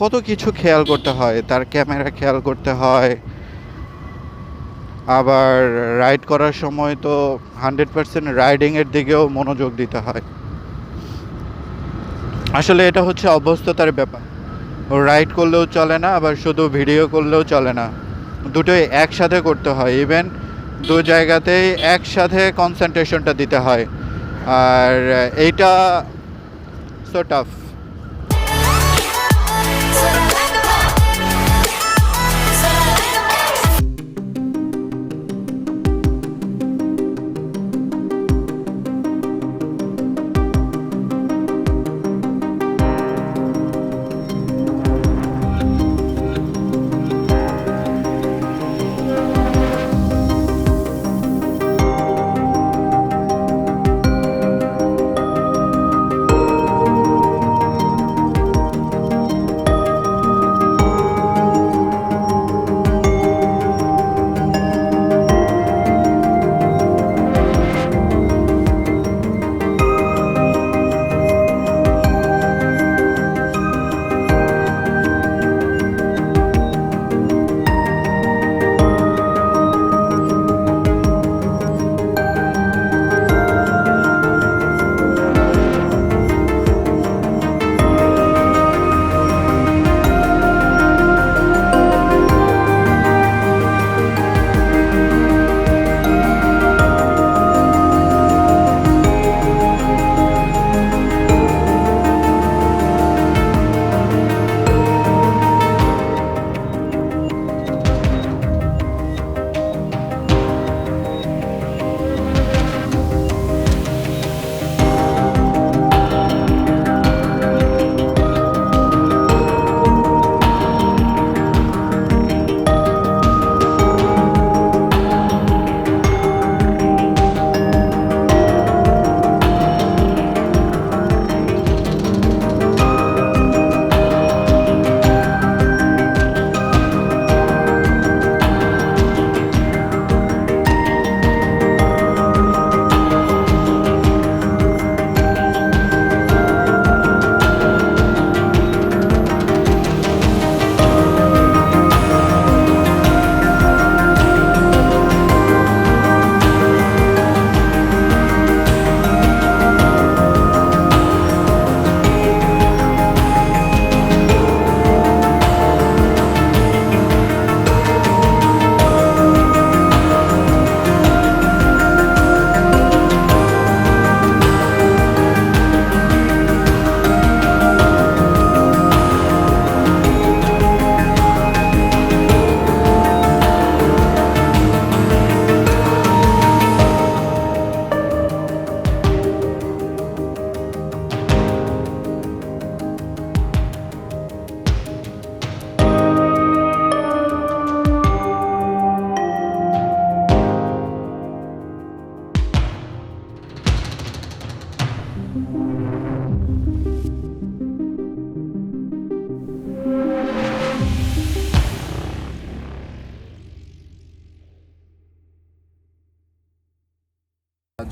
কত কিছু খেয়াল করতে হয়, তার ক্যামেরা খেয়াল করতে হয়। আবার রাইড করার সময় তো হান্ড্রেড পার্সেন্ট রাইডিংয়ের দিকেও মনোযোগ দিতে হয়। আসলে এটা হচ্ছে অভ্যস্ততার ব্যাপার। ও রাইড করলেও চলে না, আবার শুধু ভিডিও করলেও চলে না। দুটোই একসাথে করতে হয়। ইভেন দু জায়গাতেই একসাথে কনসেন্ট্রেশনটা দিতে হয়। আর এইটা সো টাফ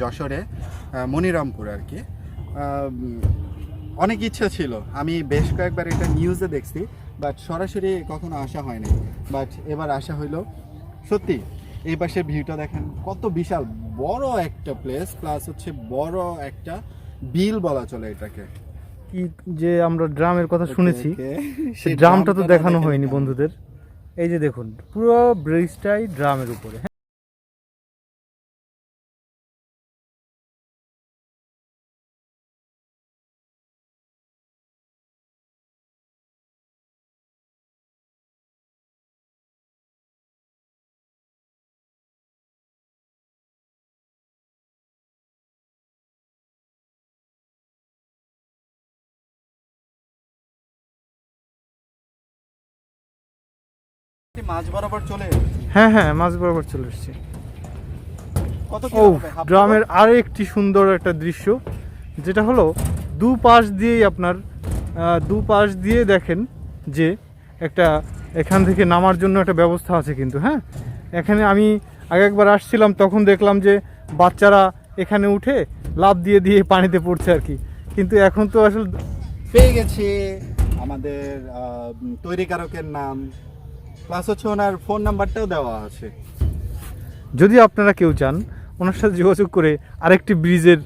যশোরে মনিরামপুর আর কি। অনেক ইচ্ছা ছিল। আমি বেশ কয়েকবার এটা নিউজে দেখছি বাট সরাসরি কখনো আসা হয়নি। বাট এবার আসা হইল। সত্যি এই পাশের ভিউটা দেখেন কত বিশাল বড় একটা প্লেস প্লাস হচ্ছে বড় একটা বিল বলা চলে এটাকে। কি যে আমরা ড্রামের কথা শুনেছি সেই ড্রামটা তো দেখানো। হয়নি বন্ধুদের। এই যে দেখুন পুরো ব্রিজটাই ড্রামের উপরে। হ্যাঁ মাঝ বরাবর চলে হ্যাঁ হ্যাঁ মাঝ বরাবর চলে এসেছি। কত ও কিলোমিটার? হাফ আরও একটি সুন্দর একটা দৃশ্য যেটা হলো দু পাশ দিয়েই আপনার দু পাশ দিয়ে দেখেন যে একটা এখান থেকে নামার জন্য একটা ব্যবস্থা আছে কিন্তু হ্যাঁ? এখানে আমি আগে একবার আসছিলাম তখন দেখলাম যে বাচ্চারা এখানে উঠে লাভ দিয়ে দিয়ে পানিতে পড়ছে আর কি। কিন্তু এখন তো আসলে পেয়ে গেছি আমাদের তৈরিকারকের নাম। প্লাস হচ্ছে ওনার ফোন নাম্বারটাও দেওয়া আছে। যদি আপনারা কেউ চান ওনার সাথে যোগাযোগ করে আরেকটি ব্রিজের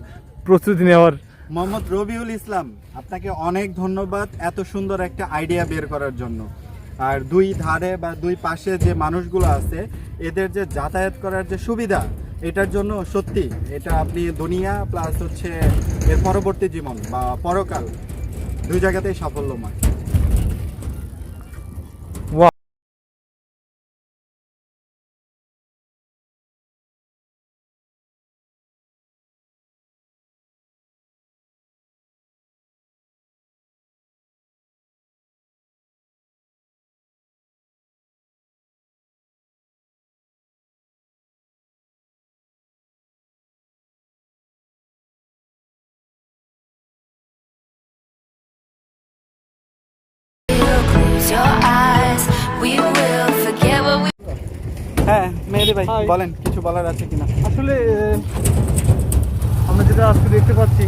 প্রস্তুতি নেওয়ার মোহাম্মদ রবিউল ইসলাম আপনাকে অনেক ধন্যবাদ এত সুন্দর একটা আইডিয়া বের করার জন্য। আর দুই ধারে বা দুই পাশে যে মানুষগুলো আছে এদের যে যাতায়াত করার যে সুবিধা এটার জন্য সত্যি এটা আপনি দুনিয়া প্লাস হচ্ছে এর পরবর্তী জীবন বা পরকাল দুই জায়গাতেই সাফল্যময়। হ্যাঁ মেহেদি ভাই বলেন কিছু বলার আছে কিনা? আসলে আমরা যেটা আজকে দেখতে পাচ্ছি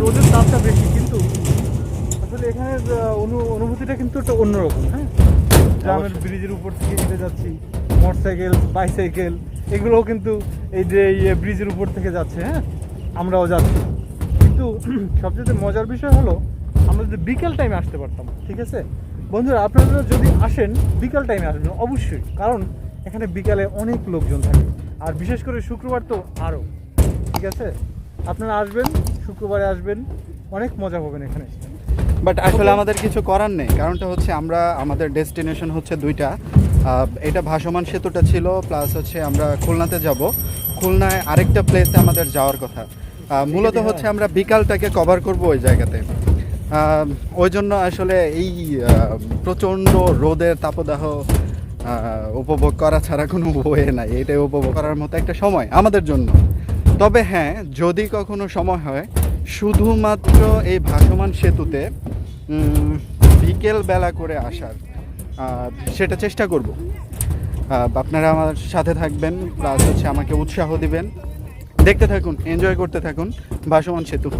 রোদের তাপটা বেশি কিন্তু আসলে এখানের অনুভূতিটা কিন্তু একটা অন্যরকম হ্যাঁ? গ্রামের ব্রিজের উপর থেকে হেঁটে যাচ্ছি মোটরসাইকেল বাইসাইকেল এগুলোও কিন্তু এই যে ব্রিজের উপর থেকে যাচ্ছে হ্যাঁ? আমরাও যাচ্ছি। কিন্তু সবচেয়ে মজার বিষয় হলো আমরা যদি বিকেল টাইমে আসতে পারতাম ঠিক আছে? বন্ধুরা আপনারা যদি আসেন বিকেল টাইমে আসবেন অবশ্যই। কারণ এখানে বিকালে অনেক লোকজন থাকে। আর বিশেষ করে শুক্রবার তো আরও ঠিক আছে? আপনারা আসবেন শুক্রবারে আসবেন অনেক মজা পাবেন এখানে। বাট আসলে আমাদের কিছু করার নেই কারণটা হচ্ছে আমরা আমাদের ডেস্টিনেশন হচ্ছে দুইটা। এটা ভাসমান সেতুটা ছিল প্লাস হচ্ছে আমরা খুলনাতে যাব। খুলনায় আরেকটা প্লেসে আমাদের যাওয়ার কথা। মূলত হচ্ছে আমরা বিকালটাকে কভার করব ওই জায়গাতে। ওই জন্য আসলে এই প্রচণ্ড রোদের তাপদাহ উপভোগ করা ছাড়া কোনো ওয়ে নাই। এটাই উপভোগ করার মতো একটা সময় আমাদের জন্য। তবে হ্যাঁ যদি কখনো সময় হয়, শুধুমাত্র এই ভাসমান সেতুতে বিকেল বেলা করে আসার সেটা চেষ্টা করব। আপনারা আমার সাথে থাকবেন, প্লাস হচ্ছে আমাকে উৎসাহ দিবেন। দেখতে থাকুন, এনজয় করতে থাকুন ভাসমান সেতু।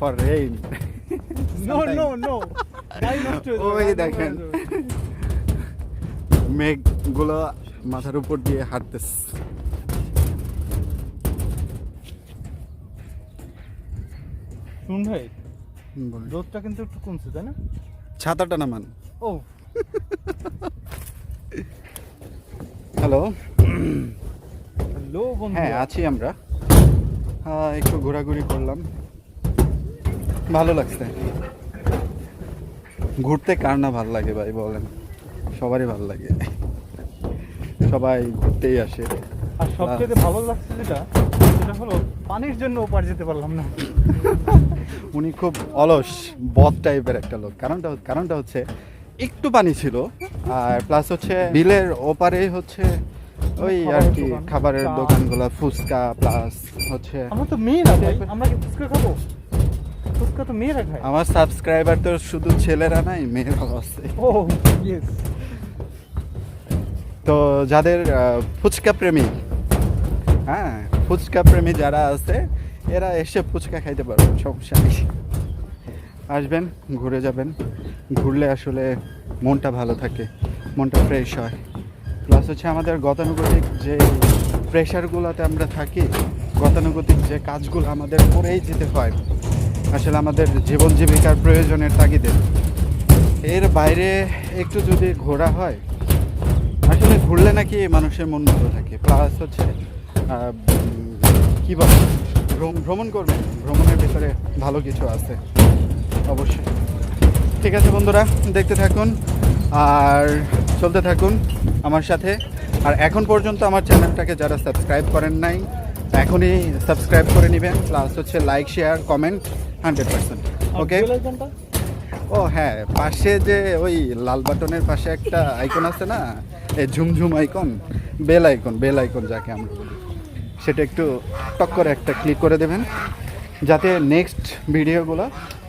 For rain no no no গাড়ি নষ্ট হয়ে যাবে, ওই দেখেন। হয়ে। মেঘগুলো মাথার উপর দিয়ে হাঁটতেছে। শুন ভাই। রোদটা কিন্তু একটু কমছে তাই না? ছাতাটা নামান। ও। হ্যালো। হ্যালো হ্যাঁ আছি আমরা। আহ, একটু ঘোরাঘুরি করলাম। ভালো লাগছে। ঘুরতে কার না ভালো লাগে ভাই বলেন? সবারই ভালো লাগে। সবাই ঘুরতেই আসে। আর সবচেয়ে ভালো লাগছে যেটা সেটা হলো পানির জন্য ওপার যেতে পারলাম না। উনি খুব অলস বদ টাইপের একটা লোক। কারণটা কারণটা হচ্ছে একটু পানি ছিল আর প্লাস হচ্ছে বিলের ওপারে হচ্ছে ওই আর কি খাবারের। দোকানগুলো ফুচকা প্লাস হচ্ছে আমরা তো মেয়েরা ভাই। আমরা কি ফুচকা খাব? ফুচকা তো মেয়েরা খায়। আমার সাবস্ক্রাইবার তো শুধু ছেলেরা নাই মেয়েরাও আছে। ও ইয়েস তো যাদের ফুচকা প্রেমী হ্যাঁ ফুচকা প্রেমী যারা আছে এরা এসে ফুচকা খাইতে পারবেন সমস্যা নেই। আসবেন ঘুরে যাবেন। ঘুরলে আসলে মনটা ভালো থাকে মনটা ফ্রেশ হয়। প্লাস হচ্ছে আমাদের গতানুগতিক যে প্রেশারগুলোতে আমরা থাকি গতানুগতিক যে কাজগুলো আমাদের করেই যেতে হয় আসলে আমাদের জীবন জীবিকার প্রয়োজনের তাগিদে। এর বাইরে একটু যদি ঘোরা হয়, আসলে ঘুরলে নাকি মানুষের মন ভালো থাকে। প্লাস হচ্ছে কী বলে ভ্রমণ করবেন ভ্রমণের ভিতরে ভালো কিছু আছে, অবশ্যই। ঠিক আছে বন্ধুরা, দেখতে থাকুন আর চলতে থাকুন আমার সাথে। আর এখন পর্যন্ত আমার চ্যানেলটাকে যারা সাবস্ক্রাইব করেন নাই, এখনই সাবস্ক্রাইব করে নেবেন। প্লাস হচ্ছে like share comment hundred percent okay ও হ্যাঁ পাশে যে ওই লাল বাটনের পাশে একটা আইকন আছে না এই Jhumjhum icon bell icon bell icon যাকে আমরা বলি সেটা একটু টক করে একটা ক্লিক করে দেবেন যাতে নেক্সট ভিডিওগুলো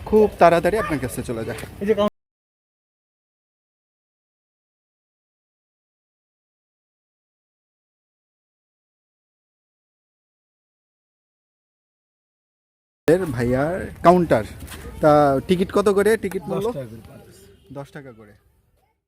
খুব তাড়াতাড়ি আপনার কাছে চলে যায়। এর ভাইয়ার কাউন্টার তা টিকিট কত করে? টিকিট মূল্য? দশ টাকা করে।